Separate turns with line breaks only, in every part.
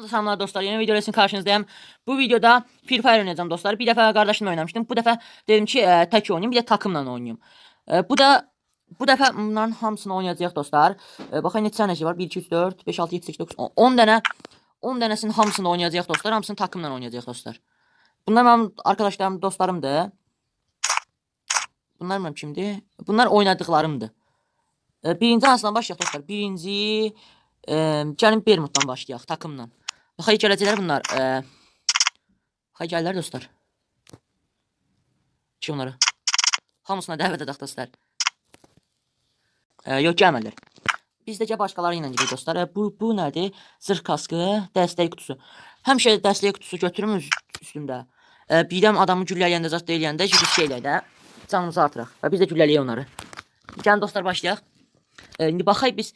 Selamlar dostlar. Yeni video için karşınızdayım. Bu videoda Free Fire oynayacağım dostlar. Bir defa kardeşimle oynamıştım. Bu defa dedim ki e, tek oynayayım, bir de takımla oynayayım. E, bu da bu defa bunların hamısını oynayacağıq dostlar. E, baxın neçə dənə şey var? 1 2 3 4 5 6 7 8 9 10 10 dənə 10 dənəsinin hamısını oynayacağıq dostlar. Hamısını takımla oynayacağıq dostlar. Bunlar benim arkadaşlarım, dostlarımdır. Bunlar benim kimdir? Bunlar oynadıklarımdır. E, birinci hansından başlayaq dostlar? Birinci e, gəlin Bermuddan başlayaq takımla. Baxay gələcəklər bunlar. E, Baxay gəlirlər dostlar. Ki onları. Hamısına dəvət edək dostlar. E, yox gəlmədilər. Biz də gəl başqaları ilə gidirik dostlar. E, bu bu nədir? Zırh kaskı, dəstək qutusu. Həmişə dəstək qutusu götürürüm üz- üstümdə. E, birdən adamı güllələyəndə, zat deyəndə risk eləyək də canımızı artıraq. Və biz də güllələyək onları. Gəlin dostlar başlayaq. E, indi baxay biz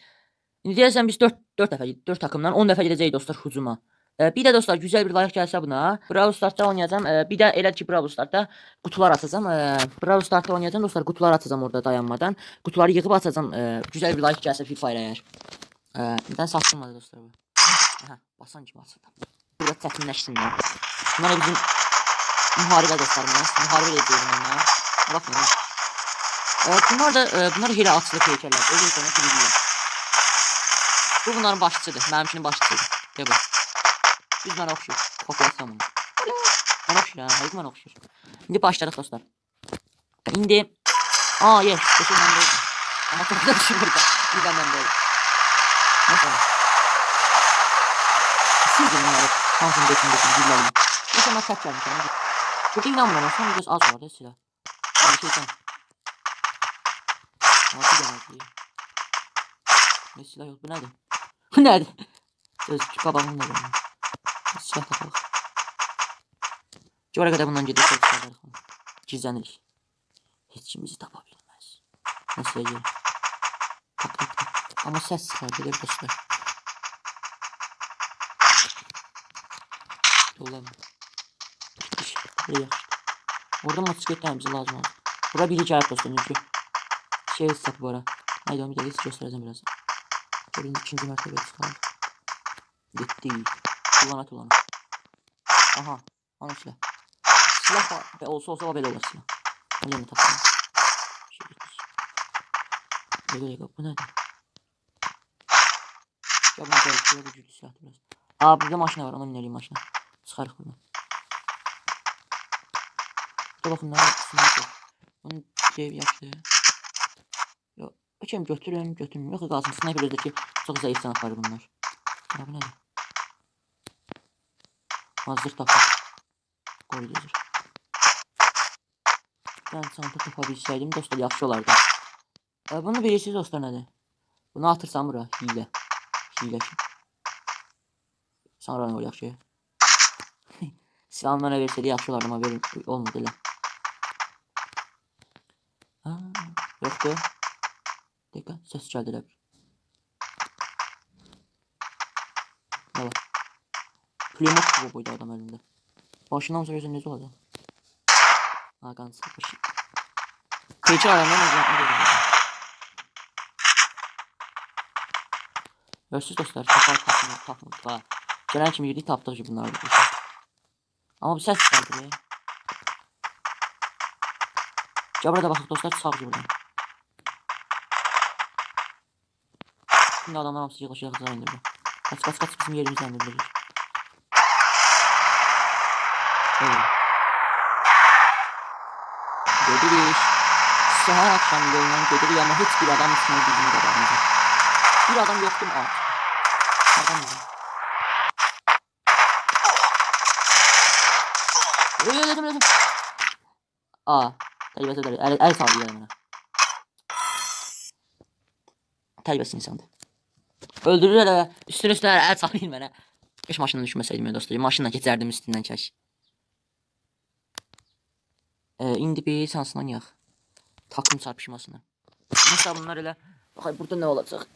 İndi deyəsən biz 4 4 dəfə 4 takımdan 10 dəfə gedəcəyik dostlar hücuma. E, bir də dostlar güzel bir like gəlsə buna, Brawl Stars'ta oynayacağam. E, bir də elə ki Brawl Stars'ta qutular atacağam. E, Brawl Stars'ta oynayacağam dostlar. Qutular atacağam orada dayanmadan. Qutuları yığıb atacağam. E, güzel bir like gəlsə Free Fire əgər. E, nədən saçılmadı dostlar bu. Hə, basan kimi açıldı. Burada çətinləşsin ya. Bunlar bizim müharibə dostlarımız. Müharibə ediyorum onlara. Bakın. E, bunlar da e, bunlar hile atılıq heykəllər. Öyle sonra biliyor. Bu bunların başçısıdır. Mənimkinin başçısıdır. Gel bu. Biz mənə oxşuyur. Kopyalasam bunu. Mənə oxşuyur ha. Həqiq mənə oxşuyur. İndi başladıq dostlar. İndi... Aa yes. Kesin mən deyildim. Ama çok da düşür burada. Birden ben deyildim. Neyse. Siz de bunları hansını bekindesiniz bilmem. Neyse ben kaç gelmiş. Çok inanmıyorum. Son biraz az vardı silah. Bir şey sen. Altı gelmedi. Ne silah yok. Bu nerede? Nerede? Gözlük babamın nerede? Silah takalım. Oraya kadar bundan gidiyor. Çok silah takalım. Gizlenirik. Hiç kim bizi tapabilmez. Nasıl yayıyor? Tak tak tak. Ama ses çıkardı değil dostlar. Dolan. İş. Buraya yakıştı. Orada motosikletler bize lazım. Bura biri gelip dostlar çünkü. Şey ıslak bu. Haydi onu bir de göstereceğim biraz. Şöyle ikinci mertebe çıkalım. Gitti. Kullanat kullanat. Aha. Ana silah. Silah. Be olsa olsa böyle olur silah. Mi takalım? Şey gitmiş. Ne gerek yok. Bu nerede? Ya bunu gerek yok. Güçlü silah biraz. Aa burada maşına var. Ona binelim maşına. Çıkarık buradan. Dur bakın ne var. Onun şey yaptı. Yok. Ökəm götürün, götürün. Yox qalsın. Sniper'dəki çox zəif sənətləri bunlar. Ya bu nədir? Hazır tapaq. Qoydu hazır. Ben çanta tapa bilsəydim dostlar yaxşı olardı. E, bunu bilirsiniz dostlar nədir? Bunu atırsam bura hile. Hile ki. Sonra ne olacaq şey? Silahını mənə versəydi yaxşı olardı amma verin olmadı elə. Ha, yoxdur. Ses geldi de. Ne var? Plümot gibi buydu adam elinde. Başından söylesen ne olacak? Hakan sıkış. Keçi adamdan ne yapma Görürsüz dostlar. Tapar tapma tapma tapma. Gelen kimi girdi taptığı gibi bunlar. da. Ama bir ses çıkardı be. Gel burada bakın dostlar sağ buradan. Şimdi adamlar hamısı yığılışacaq zan indirdi. Kaç kaç kaç bizim yerimizdən indirecek. Evet. Gedirik. Səhər akşam yolundan gedirik ama heç bir adam üstüne bizim qabağımıza. Bir adam mu? At. Adam mı? Öyle dedim dedim. Aa. Təcrübəsi ödəli. Əl, əl saldı yəni mənə. Öldürür hele. Üstüne üstüne el sallayın bana. Keşke maşından düşmeseydim ya dostlarım. Maşınla geçerdim üstünden keş. Ee, indi bir sansından yak. Takım çarpışmasına. Mesela bunlar elə. Bakay burada ne olacak?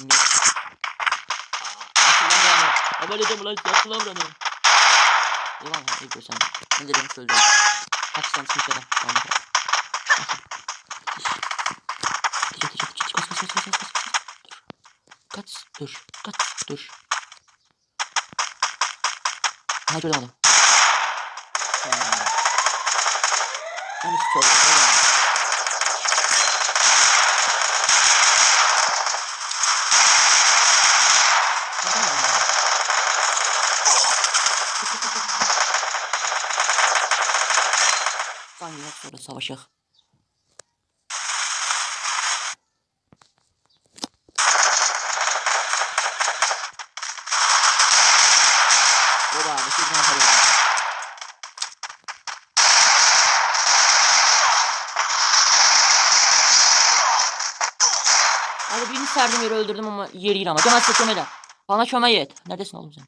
Ne? Haberledim ulan yaptılar buranı. Yalan ha iyi görsen. Ne dedim söyleyeceğim. Hapisten çıkmış adam. Tamam. Geç geç geç geç kaç kaç kaç kaç kaç. Dur kaç dur. Ha gördüm adam. Oluyor. Saniye sonra savaşak. Serdim yere öldürdüm ama yeri değil ama. Cemal kömele. Bana kömeği et. Neredesin oğlum sen?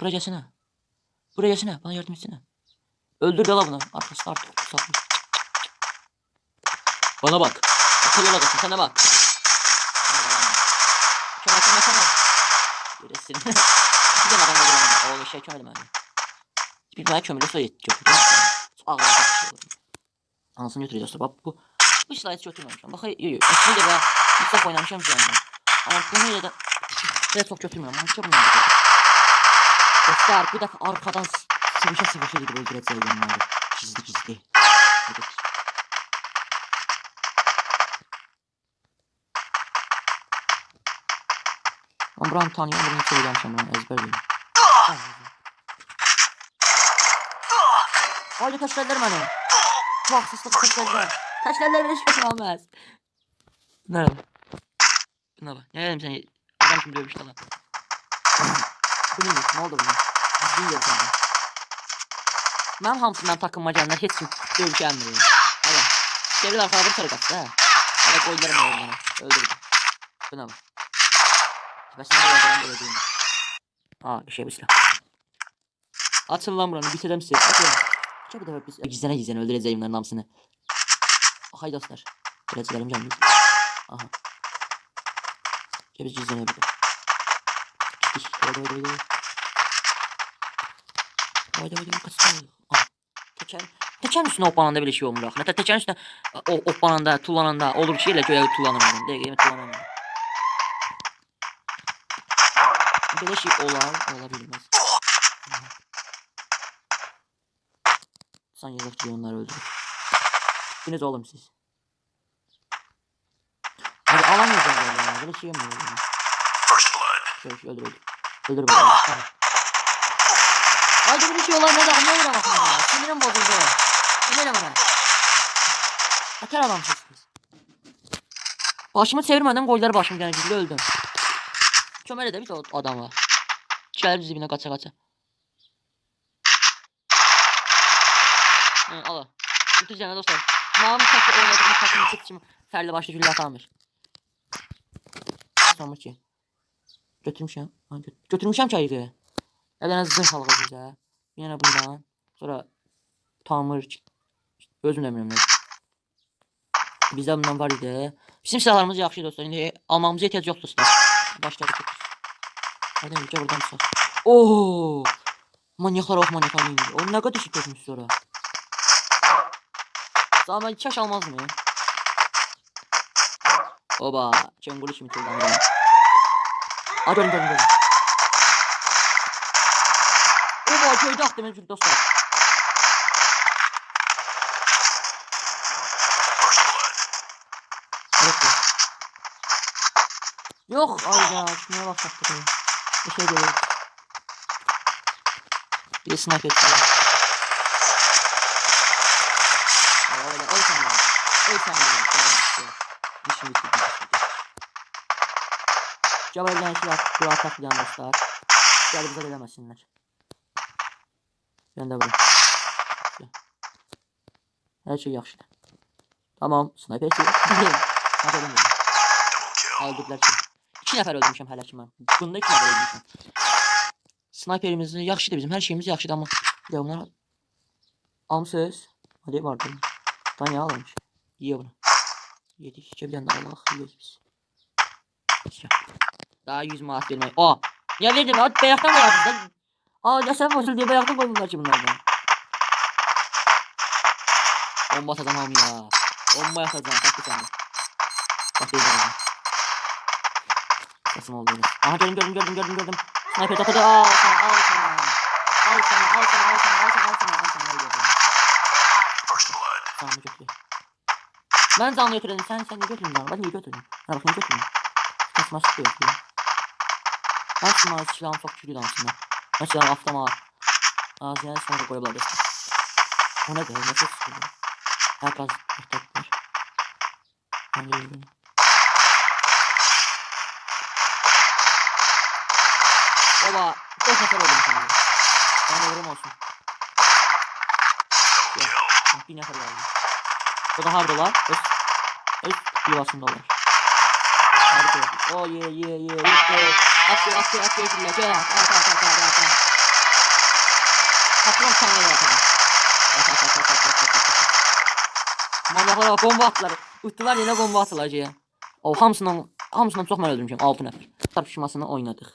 Buraya gelsene. Bana yardım etsene. Öldür la bunu. Arkasına artık sapmış. Bana bak. Akıl yola bakın sana bak. Kömel kömel kömel. Göresin. De adam öldüremem. Oğlum şey kömelim abi. Bir bana kömele soy et. Olur. Anasını götüreceğiz. Bak bu. Bu slide götürmemişim. Bak yo yo. Aslında da Mustafa oynamışım yani. Ama bunu ile de Red çok götürmüyorum. Bunu yapacağım. Göster bu defa arkadan sıvışa sıvışa gidip öldüreceğim onları. Gizli gizli. Evet. Ben buranı tanıyorum. Bunu söylemişim ben ezberleyeyim. Haydi taşlarlar beni. Bak sesle taşlarlar. Taşlarlar beni hiç olmaz. Ne? Ne bak. Ne dedim seni? Adam şimdi dövmüş lan. Bu neymiş? Ne oldu buna? Düzgün sen de. Ben hamsından takılmacanlar hiç kim dövüşemiyorum. Hadi. Çevir arkada bir sarı kaçtı ha. Hadi koylarım ben bana. Öldürdüm. Buna bak. Ben sana böyle böyle diyeyim. Aa bir şey bu silah. Atın lan buranı bitirem sizi. Atın. Bir defa biz gizlene gizlene öldüreceğim bunların namsını. Hay dostlar. Öğreticilerim canım. Aha. Cebiz bir de. Gittik. Haydi haydi haydi. Haydi haydi kaçtı. Ah. Teçen. Teçen üstüne oppananda bir şey olmuyor. Hatta teçen üstüne o oppananda, tullananda olur bir şeyle köye tullanamam. Değil mi tullanamam. Böyle şey olar olabilmez. Sen yazıkçı onları öldürür. Biniz oğlum siz. Hadi alamayacağız ya. Böyle şey yapmıyor. ya.
First blood.
Şöyle şöyle öldür öldür. Öldür böyle. Tamam. Haydi bir şey olan ne de anlamıyorum bakma ya. Sinirim bozuldu. Sinirim bana. Atar adamsınız. Başımı çevirmeden golleri başım güldü öldüm. Çömele demiş o adam var. Çeler dibine kaça kaça. Hı, al. Bitireceğim dostlar. Namı takı oynadığım takımı seçim. Ferli başlı gülle atanmış. Ki. Götürmüşəm. Ha, gö götürmüşəm ayıqı. Ələnə zırh alıq bizə. Bir yana bundan. Sonra tamir. Özüm də bilmirəm. Bizdə bundan var idi. Bizim silahlarımız yaxşı dostlar. İndi almamıza ehtiyac yoxdur dostlar. Başladık. Hadi önce buradan sor. Oo! Manyaklar oh manyaklar indi. O nə qədər şey tutmuş sonra. Zaman kaş almaz mı? Oba, kullandı. Hadi ölüm ölüm ölüm. Oba, köyde attım mevcut dostlar. Yok, ay ya, şuna bak koyun. Bir şey geliyor. Bir de çıkıyor. Aa, Öyle, öyle sen öyle. Öyle sen öyle. At, dua taklayan dostlar. Gel bize demesinler. Ben de. Şöyle. Her şey yaxşı. Tamam, sniper şey. Hadi. Aldıklar ki. İki nəfər öldürmüşəm hələ ki. Bunda iki nəfər öldürmüşəm. Sniperimiz yaxşıdır bizim, hər şeyimiz yaxşıdır amma bir də bunlar almısınız. Hadi vardı. Tanya almış. Yiyor bunu. Yedik. De Allah yiyoruz biz. İşte. Daha 100 maaş vermeyi. Aa. Ya verdin at bayaktan koyardın. Aa ya sen bozul diye bayaktan koydular ki bunlardan. Bomba atacağım ya. Bomba atacağım. Bak bir tane. Bak bir tane. Sesim oldu. Aha gördüm gördüm gördüm gördüm gördüm. Sniper. Aa sana al sana. Al sana, al sana, al sana, al sana, al sana, al sana, al sana.
First blood.
Canlı götür. Ben canlı götürelim. Sen sen de götürün canlı. Ben de götürün. Ha bakın götürün. Kaçması da yok ya. Ben silahı silahım çok çürüdü aslında. Ben silahı aftama ağzına sonra koyabilirim. O ne be? Nasıl sıkıldı? Gaz muhtemelen. Ben yürüyorum. Baba, çok sefer oldum sana. Ben de vurum olsun. Yok, bir nefer geldi. O da hardolar. Öz, öz yuvasındalar. Oh yeah yeah yeah. Yürü. Atıyor atıyor atıyor şuraya. Gel. At at at at at at. Patron sana ya. At at at at at at at at. Manyaklar bak bomba attılar. Uttular yine bomba attılar ya. O hamısından hamısından çox mən öldürmüşəm 6 nəfər. Çarpışmasını oynadıq.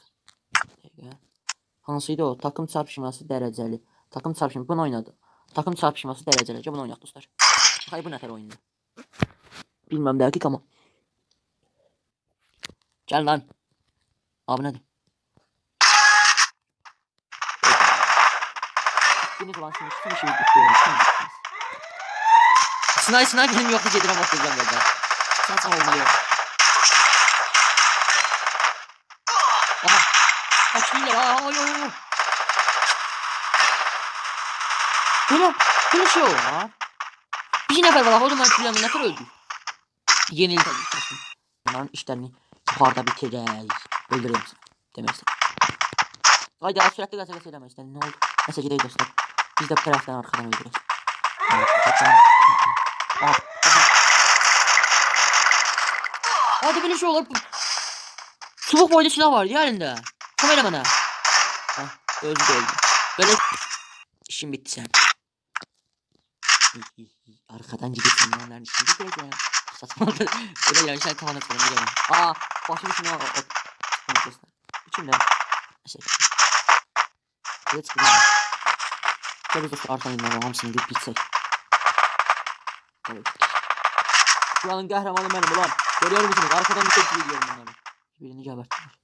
Hansıydı o? Takım çarpışması dərəcəli. Takım çarpışması bunu oynadı. Takım çarpışması dərəcəli. Bunu oynayaq dostlar. Hay bu nəfər oyundu. Bilmem dəqiq ama. Gel lan. Abi nədir? Gittiniz ulan şimdi bütün şeyi bitiriyorum. Sınay sınay benim yoktu gedirem atlayacağım burada. Saçma olmuyor. Aha. Kaç milyar? Aa, ay ay ay. Böyle, böyle şey ha. Bir nefer var. O zaman filanın nefer öldü. Yenildi tabii. kesin. Bunların yukarıda bitireceğiz. Öldüreyim seni. Demek istedim. Haydi az sürekli gaza eləmək istədim. Ne oldu? Nəsə gedək dostlar. Biz de bu tərəfdən arxadan öldürək. Evet, arxadan- Aha, aha. Hadi böyle şey olur. Çubuk boyda silah var ya elinde. Kom elə bana. Heh, öldü de öldü. Böyle işim bitti sen. Arkadan gidip onların işini bitireceğim. Saçmalık. Şey kafana tıkalım bir Aa başım içine o. o. Arkadaşlar. İçimde. Şey. Evet. Şöyle dostlar arkadan inanın hamsını gidip bitsek. Evet. Buranın kahramanı benim ulan. Görüyor musunuz? Arkadan bir tepki ediyorum bunları. Birini geberttiler.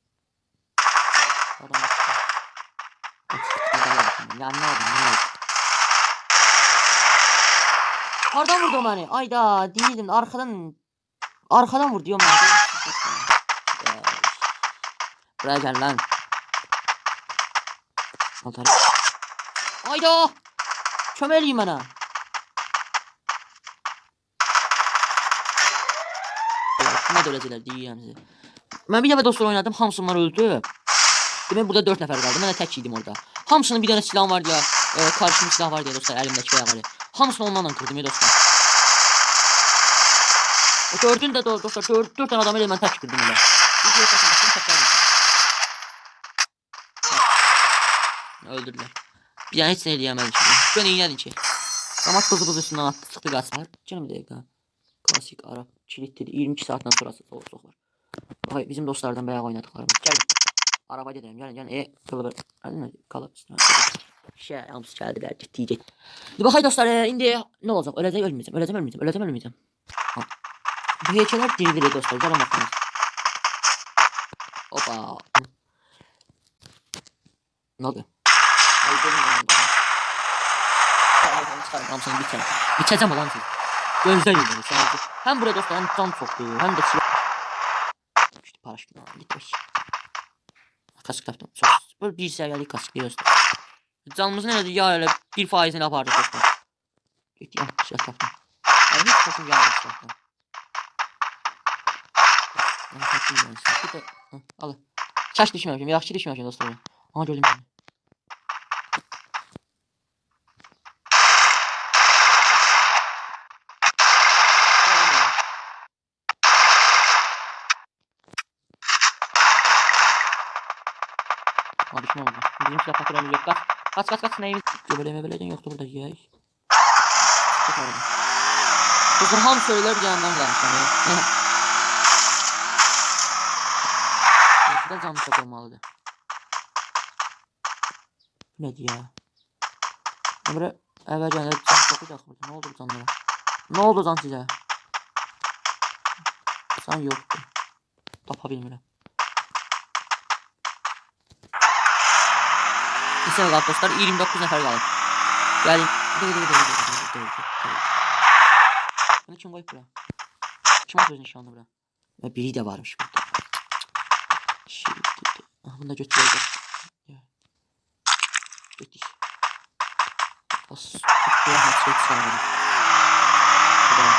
Adam Ya ne oldu ne oldu? Arkadan vurdu beni. Ayda değildim. Arkadan arkadan vur diyorum ya. Ya. Buraya gel lan. Altarı. Ayda. Çömeliyim bana. Ne döləcələr deyirəm sizə. Mən bir dəfə dostlar oynadım, hamısınlar öldü. Demək burada 4 nəfər qaldı. Mən də tək idim orada. Hamısının bir dənə silahım var deyə, e, karşımda silah var deyə dostlar, əlimdəki bayaqları. Hamısını onlarla qırdım ya dostlar. O dördün də do- dostlar, 4, 4 dənə adamı elə mən tək qırdım elə. Öldürdülər. Bir dənə heç nə eləyəmədik. Gön iynədir ki. Damat bızı bızı üstündən atdı, çıxdı qaçlar. Canım bir dəqiqə. Klasik Arap kilitli 22 saatten sonrası soğuk soğuk var. Vay bizim dostlardan bayağı oynadıklarımız. Gelin. Araba gidelim gelin gelin. E kılıbır. Hadi mi? Kalıp. Şey yalnız geldiler. Hadi bakay dostlar e, indi ne olacak? Öleceğim ölmeyeceğim. Öleceğim ölmeyeceğim. Öleceğim ölmeyeceğim. Ha. Bu heykeller diri dostlar. Gelin bakınız. Hoppa. Ne oldu? Çıkarım kamsını biteceğim. Biteceğim ulan siz. Gözler yürüyor sadece. Hem burada dostlar hem can soktu hem de silah. İşte paraşütünü aldım gitmiş. Kasık taptım. Çok böyle bir seviyelik kasık diyoruz. Canımızın öyle ya öyle bir faizini yapardı dostlar. Gitti ya silah taptım. Yani hiç kasım gelmedi silahtan. Ben kasım gelmedi. De hı, al. Çaş düşmemişim. Yaxşı düşmemişim dostlar. Aha gördüm beni. Abi ne oldu? Bizim silah fatıramız yok. Kaç. Kaç kaç kaç neyimiz? Göbeleme beleden yoktu burada ya. Bu Fırhan söyler bir yandan kalmış hani. De canlı çok olmalıdır. Ne ya? Emre evvelce ne can sokacak burada. Ne oldu bu canlara? Ne oldu can size? Sen yoktu. Tapa bilmirəm. Mesela Galatasar 29 nefer geldi. Geldi. Dur dur dur dur dur dur dur. Ne için koyup buraya? Kim atıyorsun şu anda buraya? Ve biri de varmış burada. Şimdi ah, bunu da götüreceğiz. Götür. As. Buraya hasret sarılın. Buraya.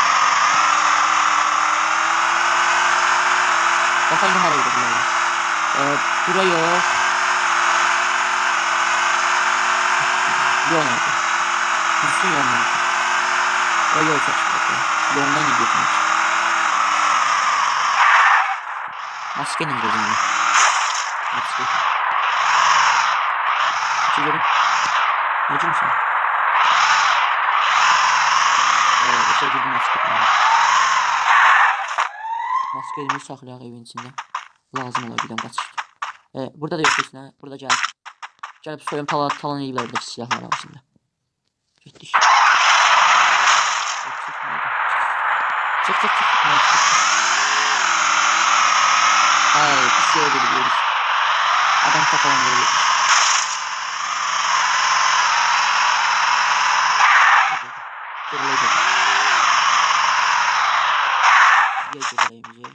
Kafayı ne hale gidiyor? Ee, buraya yok. Yolmadı. Hırsı yolmadı. O yol saçmadı. Yoldan gidiyor kanka. Askerim dedim ben. Asker. Açıyorum. Acı mısın? Evet, işe girdim askerim. Maskerimi saxlayaq evin içində. Lazım ola bilən qaçışdı. E, ee, burada da yox heç nə. Burada gəl. Gelip soyun falan falan iyi verdik silahlar var şimdi. Git düş. Çık çık çık. Çık Ay bir şey öyle biliyoruz. Adam kafalan veriyor. Gerilecek. Gel gerileyim diye.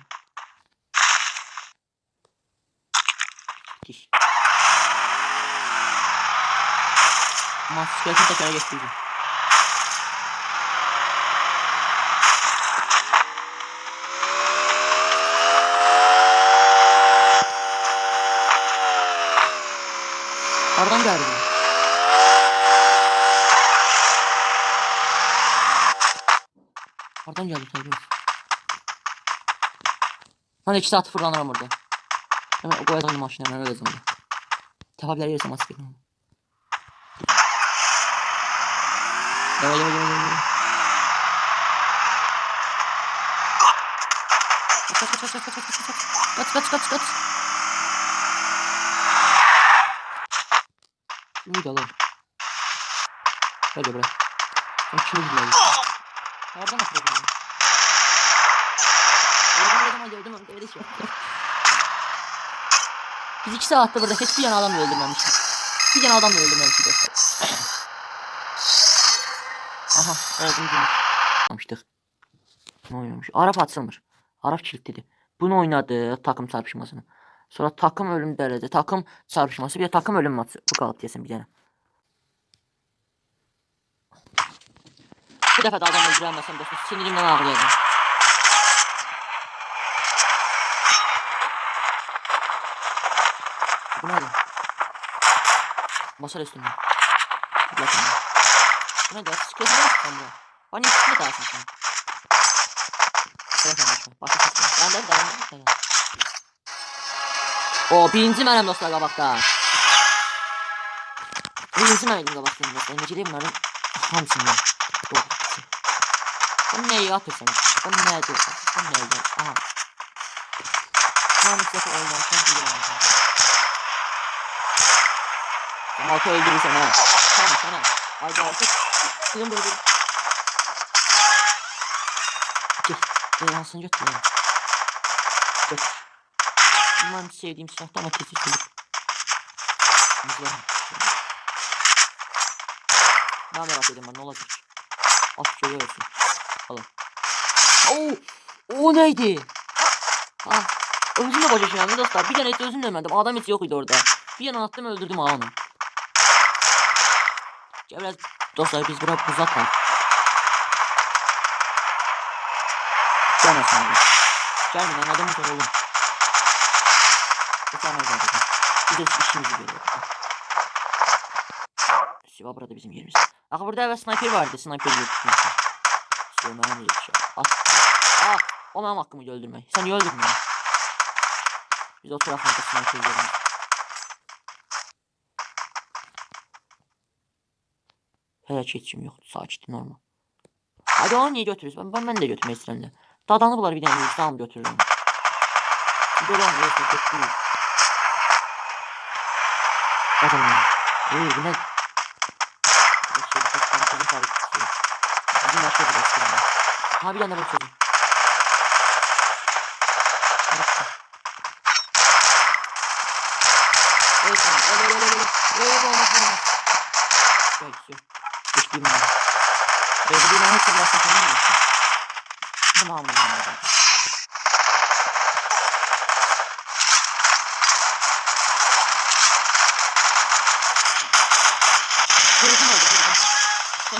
Gidiş. Diş. Maskesi tekrar getirdim. Oradan geldi. Oradan geldi tabii. Hani iki saat fırlanırım burada. Hemen o koyalım maşına hemen öyle zaman. Tabiler yerse maske. Evet evet evet evet. Kaç kaç kaç kaç kaç kaç kaç kaç kaç kaç kaç Ümit alalım. Hadi bırak. Sen kimi dinliyorsun? Nereden atıyorsun? Gördüm gördüm gördüm gördüm şu. Biz iki saatte burada hiçbir yana adam da öldürmemişiz. Bir yana adam da öldürmemişiz dostlar. Aha gibi. Yapmıştık. Ne oynamış? Arap açılmır. Arap kilitlidir. Bunu oynadı takım çarpışmasını. Sonra takım ölüm derece, takım çarpışması, bir de takım ölüm maçı. Bu qalıb desin bir dənə. Bu dəfə də adam öldürəməsəm dostum, sinirimdən ağlayacağım. Bu nədir? Masal üstünde. Bir ne de sıkıntı yok sen bu. Bana hiç mi kalsın sen? Bırak kardeşim. Başka sıkıntı. Ben de dayan. Şey dayan. O birinci mənim dostlar qabaqda. Birinci mən idim qabaqda dostlar. Necə deyim mənim hamısından. Bunu nəyə atırsan? Bunu nəyə atırsan? Bunu nəyə atırsan? Aha. Hamısı yox olmamışsan bilirəm. Malta öldürürsən ha. Tamam sana. Haydi artık. Bir... Gel. Gel alsın götür. Götür. Bunlar sevdiğim silahta ama kesin çocuk. Güzel. Ben merak ediyorum ben ne olacak? At şöyle olsun. Alın. Oo! O neydi? Ah. Özüm de başa yani dostlar. Bir tane et özüm demedim. Adam hiç yok idi orada. Bir yana attım öldürdüm ha onu. Gel biraz Dostlar biz buna buz atalım. Can efendim. Can lan adamı soralım. Bir tane zaten. Bir de işimizi görüyoruz. Siva burada bizim yerimiz. Bak burada evet sniper vardı. Sniper yoktu. Süleyman'a mı yetişiyor? Ah. Ah. O benim hakkımı öldürmek. Sen niye öldürmüyorsun? Biz o taraflarda sniper görmüyoruz. Felak geçişim yoktu. Sağ geçti normal. Hadi onu niye götürüyorsun? Ben, ben, ben de götürmek istedim de. Dadanı bular bir tane. Tamam götürürüm. Gidelim. Yoksa kötü değil. Adam ya. İyi yine. Bir şey bir şey bir şey bir şey. Bir şey bir şey bir şey. Ha bir tane bakıyorum.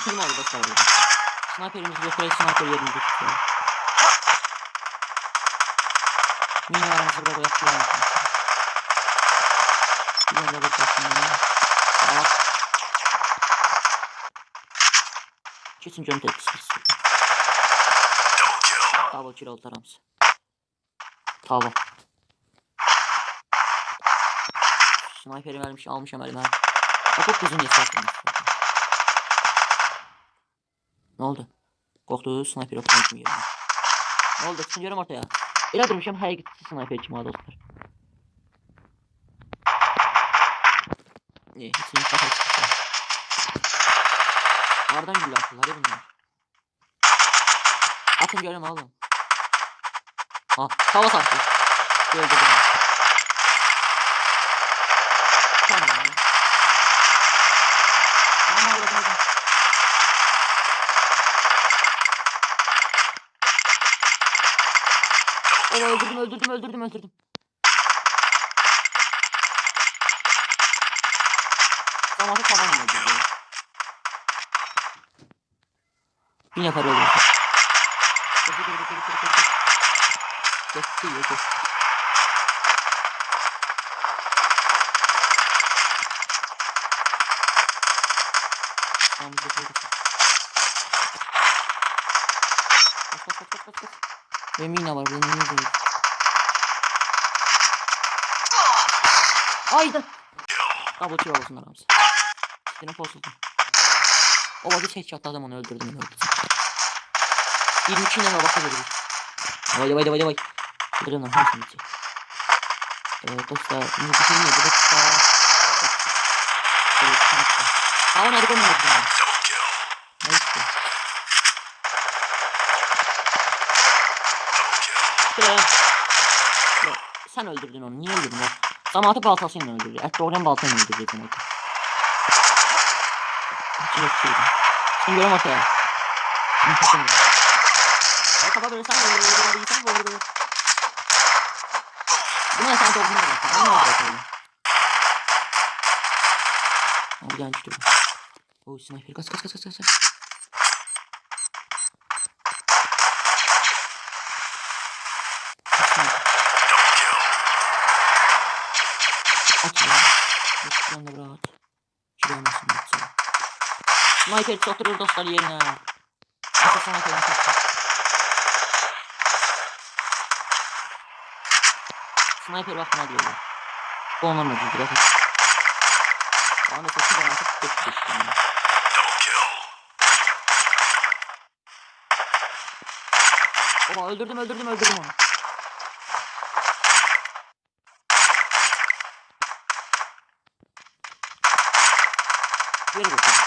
Sniper'im oldu dostlar burada. Sniper'imizi götürerek sniper yerimizi tutuyor. Mini aramızı burada yapıyorum. Bir de burada bakıyorum. Al. Kesin canım tepkisi.
Kill.
Double kill oldu aramız. Tamam. Sniper'i vermiş, almışım elime. Ya çok uzun yeter. Ne oldu? Korktu sniper yerine. Ne oldu? Sunuyorum ortaya. Elə durmuşam, həqiqətçi sniper kimi ha dostlar. İyi, heç nə kafa çıxdı. Hardan gülü atırlar ya bunlar? Atın görüm oğlum. Ha, hava sattı. Öldürdüm. Tamam. Aman Allah'ım, Allah'ım.
Double
Evet,
kill.
Öldürdüm, öldürdüm, öldürdüm, öldürdüm. Tamam, öldürdüm. Bir nefer öldürdüm. Dur, dur, dur, dur, dur, dur, dur. Geçti, ya, geçti. Tamam, dur, dur, dur. Kaç, kaç, kaç, kaç, kaç. Benim yine var, benim yine değil. Haydi. Kill olsun aramız. Yine bozuldu. O vakit headshot adam onu öldürdüm onu öldürdüm. 22 ile bakabiliriz. Vay vay vay vay. Kırın lan hepsini bitti. Evet dostlar. Ne düşünüyor? Bir dakika. Evet.
Double kill.
Neyse.
Double kill.
Sıra. Ya, Sen öldürdün onu. Niye öldürdün o? Zamanı baltasıyla öldürdü. Et doğrayan baltayla öldürdü demek. Şeydi. Şimdi görüm ortaya. Ya kafa böyle sen böyle böyle böyle sen böyle böyle. Bu ne sen doğrunu bırak. Bu ne bırakalım. Abi genç diyorum. O sniper kaç kaç kaç kaç. Kaç.
Double kill.
Aç ya. Lütfen de rahat. Giremezsin lütfen. Sniper oturur dostlar yerine. Nasıl sniper'ın çoktu. Sniper bakma diyor. Bu onlarla değil bakın. Bana mesela şu zaman çok kötü geçti.
Double kill.
Baba öldürdüm öldürdüm öldürdüm onu. Geri götür.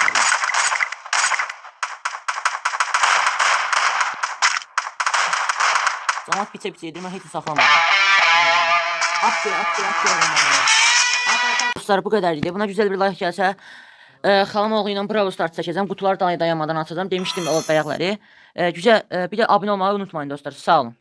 Bite bite yedirme hiç saklamadım. Attı attı attı. Dostlar bu kadar idi. Buna güzel bir like gəlsə, e, xalam oğlu ilə Brawl Stars çəkəcəm. Qutuları dayanmadan açacağım. Demişdim o bayaqları. E, güzel, e, bir də abunə olmağı unutmayın dostlar. Sağ olun.